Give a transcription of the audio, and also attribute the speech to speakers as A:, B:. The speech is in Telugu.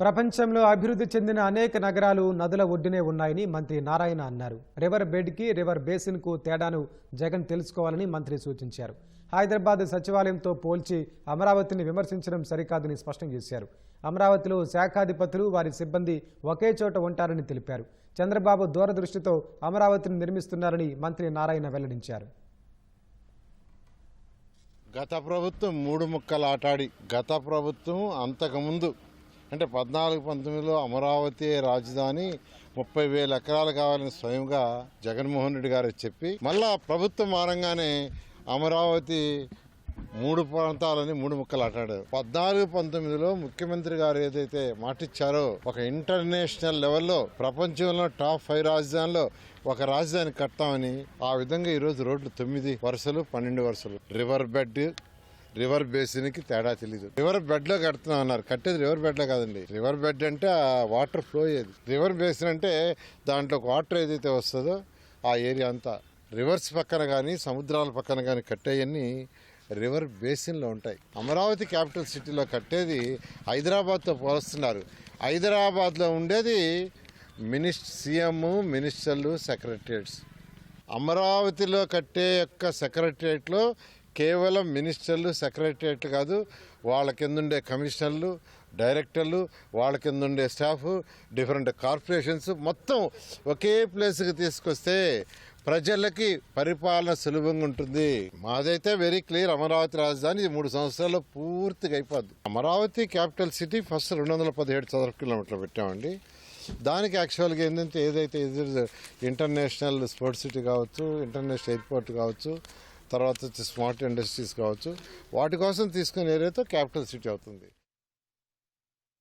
A: ప్రపంచంలో అభివృద్ధి చెందిన అనేక నగరాలు నదుల ఒడ్డునే ఉన్నాయని మంత్రి నారాయణ అన్నారు. రివర్ బెడ్కి రివర్ బేసిన్కు తేడాను జగన్ తెలుసుకోవాలని మంత్రి సూచించారు. హైదరాబాద్ సచివాలయంతో పోల్చి అమరావతిని విమర్శించడం సరికాదని స్పష్టం చేశారు. అమరావతిలో శాఖాధిపతులు వారి సిబ్బంది ఒకే చోట ఉంటారని తెలిపారు. చంద్రబాబు దూరదృష్టితో అమరావతిని నిర్మిస్తున్నారని మంత్రి నారాయణ వెల్లడించారు.
B: గత ప్రభుత్వం మూడు ముక్కలు ఆటాడి. గత ప్రభుత్వం అంతకుముందు అంటే పద్నాలుగు పంతొమ్మిదిలో అమరావతి రాజధాని ముప్పై వేల ఎకరాలు కావాలని స్వయంగా జగన్మోహన్ రెడ్డి గారు చెప్పి మళ్ళా ప్రభుత్వం మారంగానే అమరావతి మూడు ప్రాంతాలని మూడు ముక్కలు ఆటాడు. పద్నాలుగు పంతొమ్మిదిలో ముఖ్యమంత్రి గారు ఏదైతే మాటిచ్చారో ఒక ఇంటర్నేషనల్ లెవెల్లో ప్రపంచంలో టాప్ ఫైవ్ రాజధానిలో ఒక రాజధాని కట్టామని ఆ విధంగా ఈరోజు రోడ్లు తొమ్మిది వరుసలు పన్నెండు వరుసలు. రివర్ బెడ్ రివర్ బేసిన్కి తేడా తెలియదు రివర్ బెడ్లో కడుతున్నాం అన్నారు. కట్టేది రివర్ బెడ్లో కాదండి. రివర్ బెడ్ అంటే ఆ వాటర్ ఫ్లో అయ్యేది. రివర్ బేసిన్ అంటే దాంట్లో వాటర్ ఏదైతే వస్తుందో ఆ ఏరియా అంతా. రివర్స్ పక్కన కానీ సముద్రాల పక్కన కానీ కట్టేయన్నీ రివర్ బేసిన్లో ఉంటాయి. అమరావతి క్యాపిటల్ సిటీలో కట్టేది హైదరాబాద్తో పోలుస్తున్నారు. హైదరాబాద్లో ఉండేది మినిస్ట్ సీఎం మినిస్టర్లు సెక్రటరియట్స్ అమరావతిలో కట్టే యొక్క సెక్రటరియట్లో కేవలం మినిస్టర్లు సెక్రటరియట్ కాదు వాళ్ళ కింద ఉండే కమిషనర్లు డైరెక్టర్లు వాళ్ళ కింద ఉండే స్టాఫ్ డిఫరెంట్ కార్పొరేషన్స్ మొత్తం ఒకే ప్లేస్కి తీసుకొస్తే ప్రజలకి పరిపాలన సులభంగా ఉంటుంది. మాదైతే వెరీ క్లియర్ అమరావతి రాజధాని మూడు సంవత్సరాల్లో పూర్తిగా అయిపోద్ది. అమరావతి క్యాపిటల్ సిటీ ఫస్ట్ రెండు వందల పదిహేడు చదరపు కిలోమీటర్లు పెట్టామండి. దానికి యాక్చువల్గా ఏంటంటే ఏదైతే ఇంటర్నేషనల్ స్పోర్ట్స్ సిటీ కావచ్చు ఇంటర్నేషనల్ ఎయిర్పోర్ట్ కావచ్చు తర్వాత వచ్చి స్మార్ట్ ఇండస్ట్రీస్ కావచ్చు వాటి కోసం తీసుకునే ఏరియాతో క్యాపిటల్ సిటీ అవుతుంది.